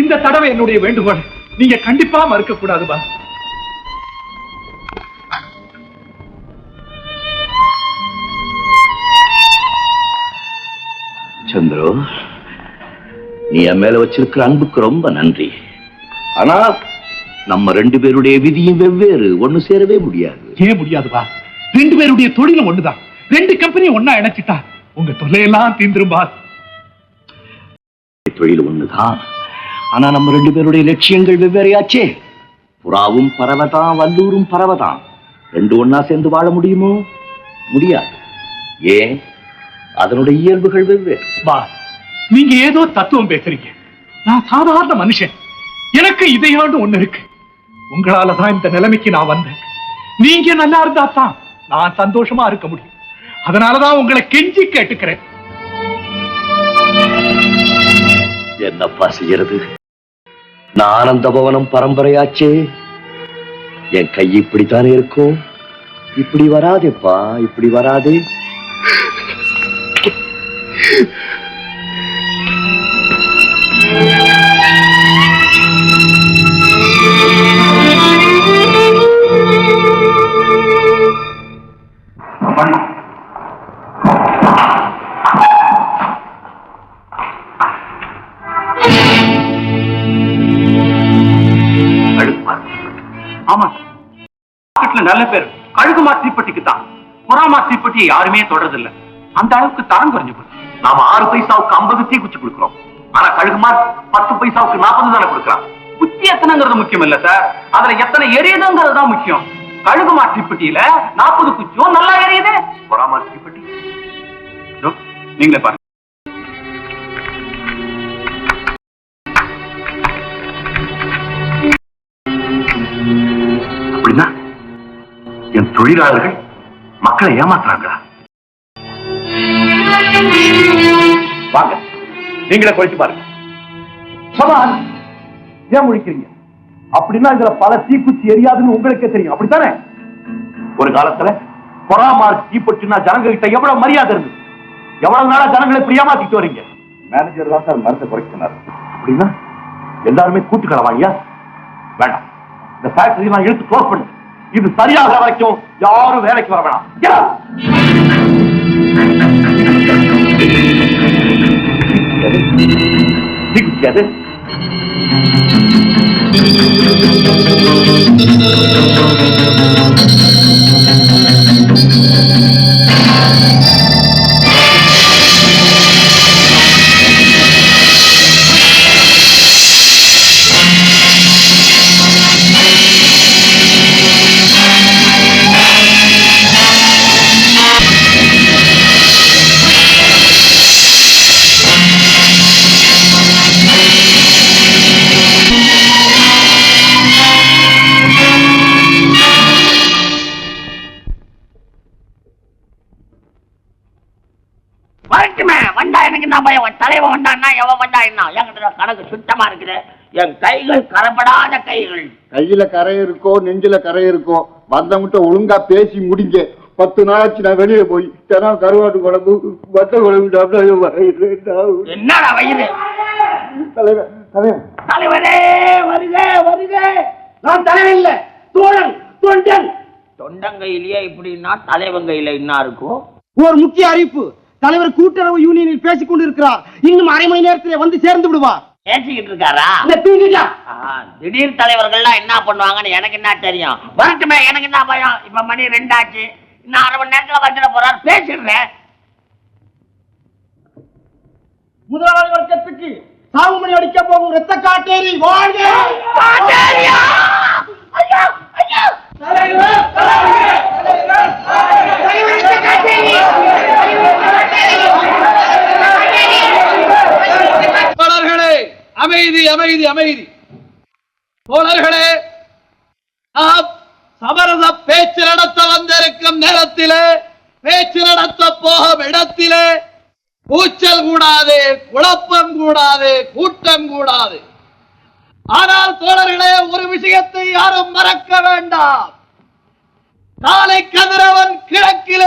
இந்த தடவை என்னுடைய வேண்டுகோள். நீங்க கண்டிப்பா மறுக்க கூடாது பாஸ். சந்திரு நீ என் மேல வச்சிருக்கிற அன்புக்கு ரொம்ப நன்றி. ஆனா நம்ம ரெண்டு பேருடைய விதியும் வெவ்வேறு ஒண்ணு சேரவே முடியாது. ஏன் முடியாது பாஸ்? ரெண்டு பேருடைய தொழிலும் ஒண்ணுதான். ரெண்டு கம்பெனி ஒன்னா இணைச்சிட்டா உங்க தொல்லையெல்லாம் தீந்துரும் பாஸ். தொழில் ஒண்ணுதான். ஆனா நம்ம ரெண்டு பேருடைய லட்சியங்கள் வெவ்வேறையாச்சே. புறாவும் பறவைதான் வல்லூரும் பறவைதான் ரெண்டு ஒன்னா சேர்ந்து வாழ முடியுமோ? முடியாது. ஏன்? அதனுடைய இயல்புகள் வெவ்வேறு. பாஸ் நீங்க ஏதோ தத்துவம் பேசுறீங்க. நான் சாதாரண மனுஷன். எனக்கு இதையாண்டு ஒண்ணு இருக்கு. உங்களால தான் இந்த நிலைமைக்கு நான் வந்தேன். நீங்க நல்லா இருந்தா தான் நான் சந்தோஷமா இருக்க முடியும். அதனாலதான் உங்களை கெஞ்சி கேட்டுக்கிறேன். என்னப்பா செய்யறது? நான் ஆனந்த பவனம் பரம்பரையாச்சே. என் கை இப்படித்தானே இருக்கும்? இப்படி வராதேப்பா இப்படி வராதே. ஆமா புறாமாசி புறாமா யாருமே தொடறது இல்ல அந்த அளவுக்கு தரம் குறைஞ்சு போச்சு. நாம ஆறு பைசாவுக்கு ஐம்பது குச்சு கொடுக்கிறோம். ஆனா கழுகுமார் பத்து பைசாவுக்கு நாற்பது தானே கொடுக்குறான். குச்சி எத்தனைங்கிறது முக்கியம் இல்ல சார். அதுல எத்தனை எரியுதுங்கிறது தான் முக்கியம். கழுகுமார் தீப்பெட்டியில நாற்பது குச்சியும் நல்லா எரியுது. புறாமா தீப்பெட்டி நீங்களே பாருங்க. அப்படின்னா என் தொழிலாளர்கள் மக்களை ஏமாத்துறாங்களா? வாங்க நீங்களே குறைச்சு பாருங்க. சவால் ஏன் முழிக்கிறீங்க? அப்படின்னா இதுல பல தீக்குச்சி எரியாதுன்னு உங்களுக்கே தெரியும். அப்படித்தானே? ஒரு காலத்துல பொறாமா தீப்பட்டுனா ஜனங்க கிட்ட எவ்வளவு மரியாதை இருந்தது எவ்வளவு நாளா ஜனங்களை இப்படி வரீங்க? மேனேஜர் தான் சார் மருந்து குறைக்கிறார் அப்படின்னா எல்லாருமே கூட்டுக்களவாங்க வேண்டாம் இந்த ஃபேக்டரி நான் எடுத்து க்ளோஸ் பண்ணு இது சரியாக வரைக்கும் யாரும் வேலைக்கு வர வேணாம். கணக்கு சுத்தமா இருக்குது. என் கைகள் கரப்படாத கைகள். கையில கரை இருக்கோ நெஞ்சில கரை இருக்கோ வந்தவங்கிட்ட ஒழுங்கா பேசி முடிங்க. பத்து நாளாச்சு நான் வெளியே போய் தினம் கருவாட்டு குழம்பு வத்த குழம்பு சாப்பிட்டா வயிறு என்னடா வயிறு? தலைவர் தலைவர் தலைவரே வருக வருக. நான் தலைவன் இல்ல தோழன் தொண்டன். தொண்டங்கையிலேயே இப்படின்னா தலைவன் கையில என்ன இருக்கும் ஒரு முக்கிய அறிவிப்பு. தலைவர் கூட்டுறவு யூனியனில் பேசிக் கொண்டிருக்கிறார் இன்னும் அரை மணி நேரத்தில் வந்து சேர்ந்து விடுவார். பேசிக்கிட்டு இருக்காரா? திடீர் தலைவர்கள்லாம் என்ன பண்ணுவாங்கன்னு எனக்கு என்ன தெரியும்? வரட்டுமே எனக்கு என்ன பயம்? இப்ப மணி ரெண்டாச்சு. இன்னும் அரை மணி நேரத்துல வந்துட போறார். பேசிடுறேன். முதலாளி வர்க்கத்துக்கு சாகுமணி அடிக்க போகும் ரத்த காட்டேரி வாழ்க காட்டேரியா! ஐயா, ஐயா! தோழர்களே அமைதி அமைதி தோழர்களே நாம் சமரச பேச்சு நடத்த வந்திருக்கும் நேரத்திலே பேச்சு நடத்த போகும் இடத்திலே கூச்சல் கூடாது குழப்பம் கூடாது கூட்டம் கூடாது. ஆனால் தோழர்களே ஒரு விஷயத்தை யாரும் மறக்க வேண்டாம். நாளை கதிரவன் கிழக்கிலே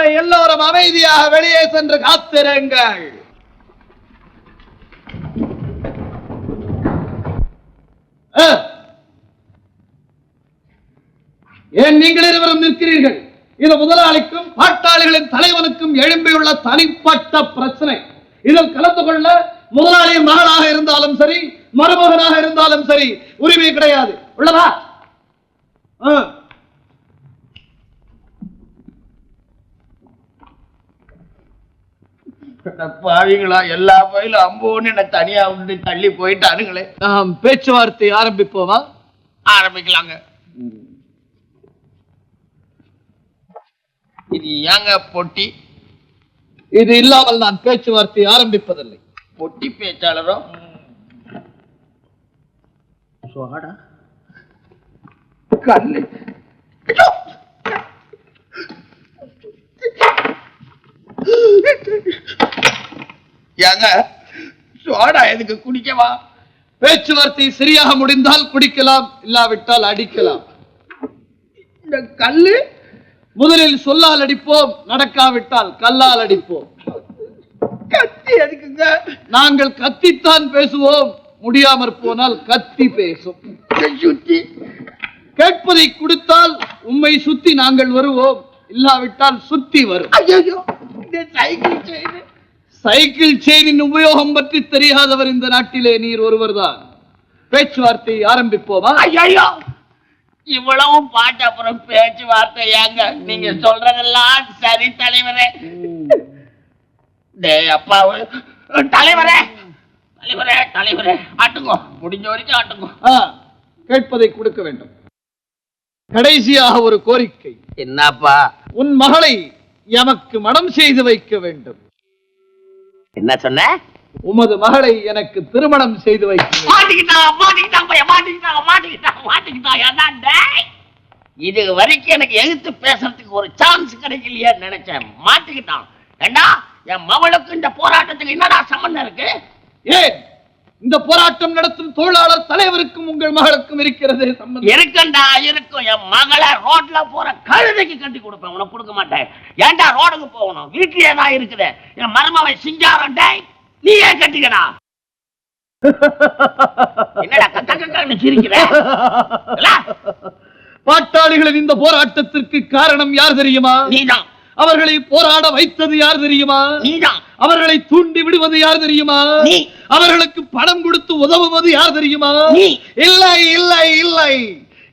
வரை எல்லோரும் அமைதியாக வெளியே சென்று காத்திருங்கள். ஏன் நீங்கள் இருவரும் நிற்கிறீர்கள்? இது முதலாளிக்கும் பாட்டாளிகளின் தலைவனுக்கும் எழும்பியுள்ள தனிப்பட்ட பிரச்சனை. இதில் கலந்து கொள்ள முதலாளியின் மகனாக இருந்தாலும் சரி மருமகனாக இருந்தாலும் சரி உரிமை கிடையாது. உள்ளதா? பாவிங்களா எல்லா பயிலும் அம்போன்னு என்ன தனியா விட்டு தள்ளி போயிட்டானுங்களே. நாம் பேச்சுவார்த்தை ஆரம்பிப்போமா? ஆரம்பிக்கலாங்க. இது ஏங்க பொட்டி? இது இல்லாமல் நான் பேச்சுவார்த்தை ஆரம்பிப்பதில்லை. பொட்டி பேச்சாளரும் சோடா கல்லு ஏங்க சோடா எதுக்கு குடிக்கவா? பேச்சுவார்த்தை சரியாக முடிந்தால் குடிக்கலாம் இல்லாவிட்டால் அடிக்கலாம். இந்த கல்லு முதலில் சொல்லால் அடிப்போம் நடக்காவிட்டால் கல்லால் அடிப்போம். கத்தி எதுக்குங்க? நாங்கள் கத்தித்தான் பேசுவோம் முடியாமற் போனால் கத்தி பேசும். சுத்தி கேட்பதை கொடுத்தால் உம்மை சுத்தி நாங்கள் வருவோம் இல்லாவிட்டால் சுத்தி வரும். ஐயோ இந்த சைக்கிள் செயின் சைக்கிள் செயினின் உபயோகம் பற்றி தெரியாதவர் இந்த நாட்டிலே நீர் ஒருவர்தான். பேச்சுவார்த்தை ஆரம்பிப்போமா? ஐயோ இவ்வளவும் பாட்டு அப்புறம் பேச்சுவார்த்தை ஏங்க? நீங்க சொல்றதெல்லாம் சரி தலைவரே. டேய் அப்பாவு தலைவரே. தலைவரே தலைவரே. ஆட்டுங்கோ. முடிஞ்ச வரைக்கும் ஆட்டுங்கோ. கேட்பதை கொடுக்க வேண்டும். கடைசியாக ஒரு கோரிக்கை. என்னப்பா? உன் மகளை எமக்கு மனம் செய்து வைக்க வேண்டும். என்ன சொன்ன? உமது மகளை எனக்கு திருமணம் செய்து இது வரைக்கும் எனக்கு எதிர்த்து பேசுறதுக்கு ஒரு சான்ஸ் கிடைக்கலையே நினைச்சேன். மாட்டிக்கிட்டான். ஏண்டா என் மவளுக்கு இந்த போராட்டத்துக்கு என்னடா சம்பந்தம் இருக்கு? ஏன்? இந்த போராட்டம் நடத்தும் தொழிலாளர் தலைவருக்கும் உங்கள் மகளுக்கும் இருக்கிறது சம்பந்தம். இருக்கண்டா இருக்கும். என் மகளை ரோட்ல போற கழுதைக்கு கட்டி கொடுப்பேன். உனக்கு கொடுக்க மாட்டேன். ஏன்டா ரோடுக்கு போகணும்? வீட்லயே தான் இருக்குது. என் மருமவன் சிங்காரம் டேய் நீயே கட்டிக்கடா. என்னடா கக்க கக்கன்னு சிரிக்கிற? பாட்டாளிகளின் இந்த போராட்டத்திற்கு காரணம் யார் தெரியுமா? நீதான். அவர்களை போராட வைத்தது யார் தெரியுமா? அவர்களை தூண்டி விடுவது யார் தெரியுமா. அவர்களுக்கு பணம் கொடுத்து உதவுவது யார் தெரியுமா. இல்லை இல்லை இல்லை.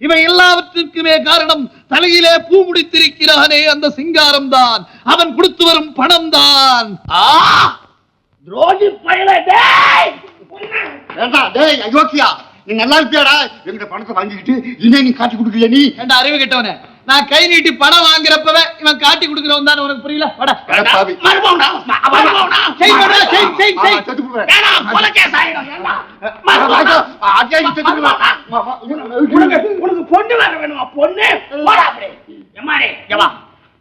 இவை எல்லாவற்றிற்குமே காரணம் தலையிலே பூ முடித்திருக்கிறானே அந்த சிங்காரம் தான் அவன் கொடுத்து வரும் பணம் தான் துரோகி அயோக்கியா. நீ நல்லா இருப்பியாடா? எங்கிட்ட பணத்தை வாங்கிக்கிட்டு இன்னே நீ காட்டி கொடுக்கல நீ? அறிவு கெட்டவனே? நான் கை நீட்டி பணம் வாங்குறப்பவே இவன் காட்டி கொடுக்கிறவன் தான் உனக்கு புரியல வாடா உனக்கு பொண்ணு வேற வேணுமா பொண்ணு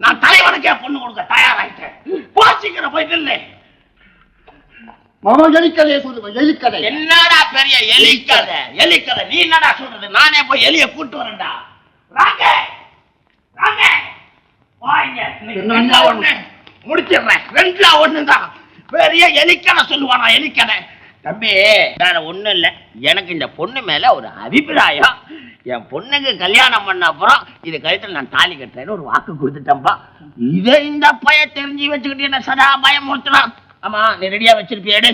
நான் தலைவனுக்கே பொண்ணு கொடுக்க தயாராயிட்டேன் போச்சுக்கிற போயிட்டு இல்லை மாமா எலிக்கதையை சொல்லுவேன் எலிக்கதை என்னடா பெரிய எலிக்கதை எலிக்கதை நீ என்னடா சொல்றது நானே போய் எலிய கூட்டு வரேன்டா ராங்க ராங்க வாங்க. ரெண்டா ஒண்ணு? முடிச்சிடுறேன். ஒண்ணுதான். பெரிய எலிக்கதை சொல்லுவானா எலிக்கதை தம்பி வேற ஒண்ணும் இல்ல. எனக்கு இந்த பொண்ணு மேல ஒரு அபிப்பிராயம். என் பொண்ணுக்கு கல்யாணம் பண்ண அப்புறம் இது கழுத்துல நான் தாலி கட்டுறேன்னு ஒரு வாக்கு கொடுத்துட்டேன்பா. இதை இந்த பைய தெரிஞ்சு வச்சுக்கிட்டு என்ன சதா பயமுறுத்துறான்? ஆமா நீ ரெடியா வச்சிருப்பியேடு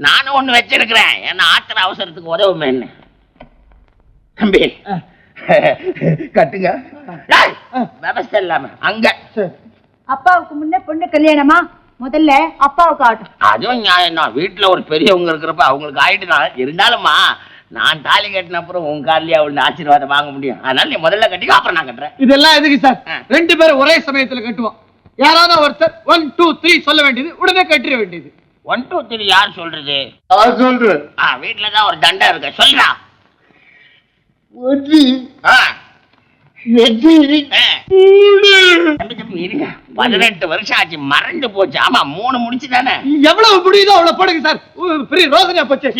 நானும் ஒண்ணு வச்சிருக்கிறேன். என்ன ஆத்திர அவசரத்துக்கு உதவுமே என்ன தம்பி கட்டுங்க. இல்லாம. அங்க. அப்பாவுக்கு முன்ன பொண்ணு கல்யாணமா? முதல்ல அப்பாவுக்கு ஆகட்டும் அதுவும் நியாயம் வீட்டுல ஒரு பெரியவங்க இருக்கிறப்ப அவங்களுக்கு ஆயிட்டுனா இருந்தாலுமா நான் தாலி கட்டின அப்புறம் உங்க காலிலேயே அவளுக்கு ஆசீர்வாதம் வாங்க முடியும். அதனால நீ முதல்ல கட்டிக்கோ அப்புறம் நான் கட்டுறேன். இதெல்லாம் எதுக்கு சார்? ரெண்டு பேரும் ஒரே சமயத்துல கட்டுவோம். யாராவது ஒருத்தர் ஒன் டூ த்ரீ சொல்ல வேண்டியது உடனே கட்டிட வேண்டியது. ஒன் டூ த்ரீ யார் சொல்றது? சொல்றேன். வீட்டுல தான் ஒரு தண்டை இருக்கு. சொல்றா. ஒன்று. பதினெட்டு வருஷம் ஆச்சு மறைஞ்சு போச்சு. ஆமா மூணு முடிச்சு தானே எவ்வளவு முடியுதோ அவ்வளவு போடுங்க சார். பெரிய ரோசனையா போச்சு.